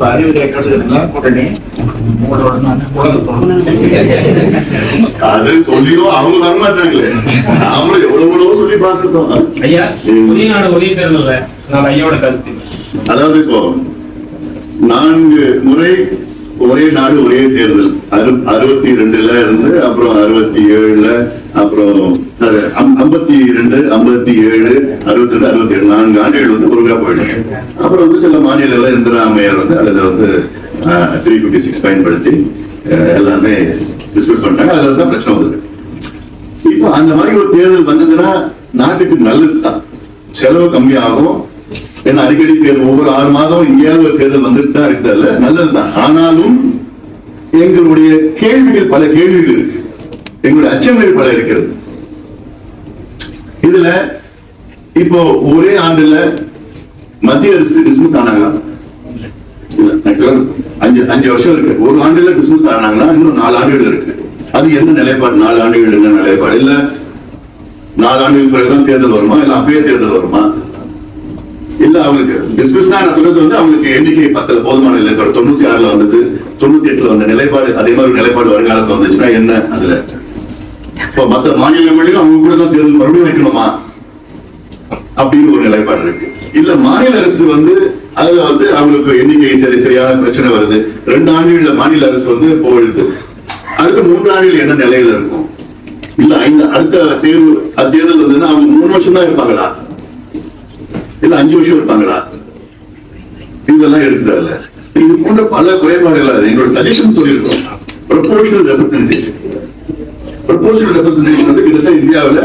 இப்ப அறிவு கேட்கறதுல கூட்டணி. அது சொல்லியும் அவங்க வரமாட்டாங்களே நாமளும் எவ்வளவு சொல்லி பார்த்துட்டோம். ஐயா ஒரே நாடு ஒரே தேர்தல்ல நான் ஐயாவோட கருத்து. அதாவது இப்போ நான்கு முறை ஒரே நாடு ஒரே தேர்தல். அறு அறுபத்தி ரெண்டுல இருந்து அப்புறம் அறுபத்தி ஏழுல அப்புறம் ஐம்பத்தி ரெண்டு ஐம்பத்தி ஏழு அறுபத்தி ரெண்டு அறுபத்தி ஏழு நான்கு ஆண்டுகள் வந்து ஒருங்கா போயிடுங்க அப்புறம் வந்து சில மாநிலங்கள்ல இந்திரா அம்மையார் வந்து அதுல வந்து த்ரீ பிப்டி சிக்ஸ் பயன்படுத்தி எல்லாமே டிஸ்கஸ் பண்ணிட்டாங்க. அதுல தான் பிரச்சனை வந்தது. இப்போ அந்த மாதிரி ஒரு தேர்தல் வந்ததுன்னா நாட்டுக்கு நல்லதுதான் செலவு கம்மியாகும். ஏன்னா அடிக்கடி தேர்தல் ஒவ்வொரு ஆறு மாதம் எங்கேயாவது ஒரு தேர்தல் வந்துட்டு தான் இருக்கால்ல நல்லது தான். ஆனாலும் எங்களுடைய கேள்விகள் பல கேள்விகள் இருக்கு. எங்களுடைய அச்சங்கள் பல இருக்கிறது. இதுல இப்போ ஒரே ஆண்டுல மத்திய அரசு டிஸ்மிஸ் ஆனாங்களா? அஞ்சு அஞ்சு வருஷம் இருக்கு. ஒரு ஆண்டுல டிஸ்மிஸ் ஆனாங்கன்னா இன்னும் நாலு ஆண்டுகள் இருக்கு. அது என்ன நிலைப்பாடு? நாலு ஆண்டுகள் என்ன நிலைப்பாடு? இல்ல நாலு ஆண்டுகள் பிறகுதான் தேர்தல் வருமா? இல்ல அப்பயே தேர்தல் வருமா? இல்ல அவங்களுக்கு டிஸ்மிஸ் நான் சொல்றது வந்து அவங்களுக்கு எண்ணிக்கை பத்துல. போதுமான இப்ப தொண்ணூத்தி ஆறுல வந்தது தொண்ணூத்தி எட்டுல வந்த நிலைப்பாடு அதே மாதிரி நிலைப்பாடு வருங்காலத்துல வந்துச்சுன்னா என்ன அதுல? இப்ப மத்த மாநிலங்களிலும் அவங்க கூட தான் தேர்தல் மறுபடியும் வைக்கணுமா? அப்படின்னு ஒரு நிலைப்பாடு இருக்கு. இல்ல மாநில அரசு வந்து அதுல வந்து அவங்களுக்கு எண்ணிக்கை சரி சரியான பிரச்சனை வருது. ரெண்டு ஆண்டுகள்ல மாநில அரசு வந்து போயிடுது. அடுத்த மூன்று ஆண்டுகள் என்ன நிலையில இருக்கும்? இல்ல ஐந்து அடுத்த தேர்வு அது தேர்தல் வந்ததுன்னா அவங்க மூணு வருஷம் தான் இருப்பாங்களா? இல்ல அஞ்சு வருஷம் இருப்பாங்களா? இதெல்லாம் இருக்குது அதுல இது போன்ற பல குறைபாடுகள் எங்களோட சஜஷன் சொல்லியிருக்கோம். ப்ரொபோஷனல் ரெப்ரஸன்டேஷன் ப்ரொபோஷனல் ரெப்ரசன்டேஷன் வந்து கிட்டத்தட்ட இந்தியாவில்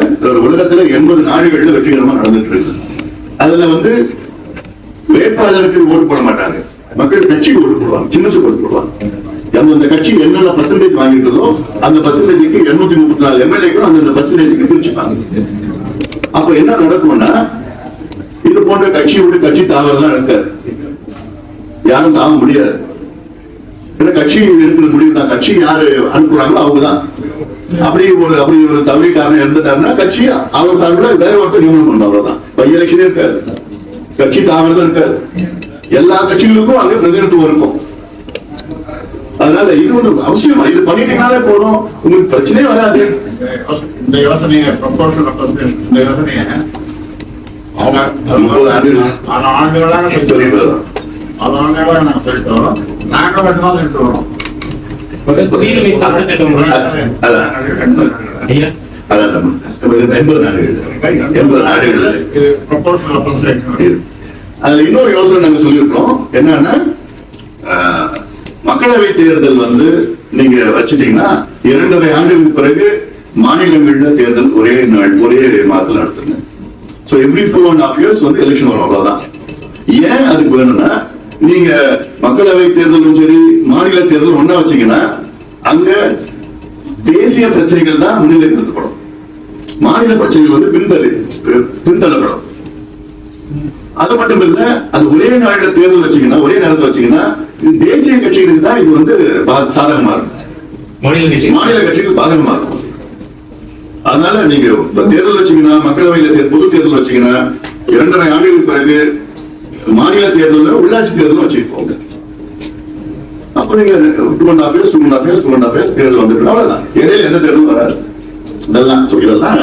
உலகத்தில் எண்பது நாடுகளில் வெற்றிகரமாக நடந்துட்டு இருக்கு. அதுல வந்து வேட்பாளருக்கு ஓட்டு போட மாட்டாங்க. மக்கள் கட்சிக்கு ஓட்டு போடுவாங்க. சின்னத்துக்கு ஓட்டு போடுவாங்க. அந்தந்த கட்சி என்னென்ன பர்சன்டேஜ் வாங்கியிருக்கதோ அந்த பர்சன்டேஜுக்கு இருநூத்தி முப்பத்தி நாலு எம்எல்ஏக்கும் அந்தந்த பர்சன்டேஜுக்கு பிரிச்சுப்பாங்க. அப்ப என்ன நடக்கும்னா இது போன்ற கட்சி விட்டு கட்சி தாவறதான் இருக்காது யாரும் தாவ முடியாது. ஏன்னா கட்சி எடுக்கிற முடிவு தான் கட்சி யாரு அனுப்புறாங்களோ அவங்க தான் அப்படி ஒரு அப்படி ஒரு தவறிக்காரன் இருந்துட்டாருன்னா கட்சி அவர் சார்பில் வேற ஒருத்தர் நியமனம் பண்ண அவ்வளவுதான். பை எலெக்ஷனே இருக்காது. கட்சி தாவறதும் இருக்காது. எல்லா கட்சிகளுக்கும் அங்க பிரதிநிதித்துவம் இருக்கும். அதனால இது ஒரு அவசியமா? இது பண்ணிட்டீங்கனாலே போதும். உங்களுக்கு பிரச்சனையே வராது. இந்த யோசனையை ப்ரொபோஷனல் ரெப்ரசன்டேஷன் இந்த யோசனையை அவங்க முப்பது ஆண்டுகள் பல ஆண்டுகளாக நாங்க சொல்லிட்டு வரோம். பல ஆண்டுகளாக நாங்க சொல்லிட்டு வரோம். நாங்க மட்டும்தான் சொல்லிட்டு வரோம். குடியுரிமை சட்ட திட்டம் ஐயா அதான் எண்பது நாடுகள் எண்பது நாடுகள் இது இருக்கு. அதுல இன்னொரு யோசனை நாங்க சொல்லியிருக்கோம் என்னன்னா ஆஹ், மக்களவை தேர்தல் வந்து நீங்க வச்சுட்டீங்கன்னா இரண்டரை ஆண்டுகளுக்கு பிறகு மாநிலங்கள்ல தேர்தல் ஒரே நாள் ஒரே மாதத்துல நடத்துங்க so every four and half years வந்து எலெக்ஷன் வரும் அவ்வளவுதான் ஏன் அதுக்கு வேணும்னா நீங்க மக்களவை தேர்தலும் சரி மாநில தேர்தல் ஒண்ணா வச்சீங்கன்னா அங்க தேசிய பிரச்சனைகள் தான் முன்னிலைப்படுத்தப்படும். மாநில பிரச்சனைகள் வந்து பின்தள்ளி பின்தள்ளப்படும். அது மட்டும் இல்ல அது ஒரே நாள்ல தேர்தல் வச்சீங்கன்னா ஒரே நேரத்துல வச்சீங்கன்னா தேசிய கட்சிகளுக்கு தான் இது வந்து சாதகமா இருக்கும். மாநில கட்சி மாநில கட்சிகள் பாதகமா இருக்கும். அதனால நீங்க தேர்தல் வச்சீங்கன்னா மக்களவையில பொது தேர்தல் வச்சீங்கன்னா இரண்டரை ஆண்டுகளுக்கு பிறகு மாநில தேர்தல் உள்ளாட்சி தேர்தலும் வச்சுக்கோங்க அப்ப நீங்க two and half years two and half years two and half years தேர்தல் வந்துட்டு அவ்வளவுதான். இடையில எந்த தேர்தலும் வராது. இதெல்லாம் so இதெல்லாம்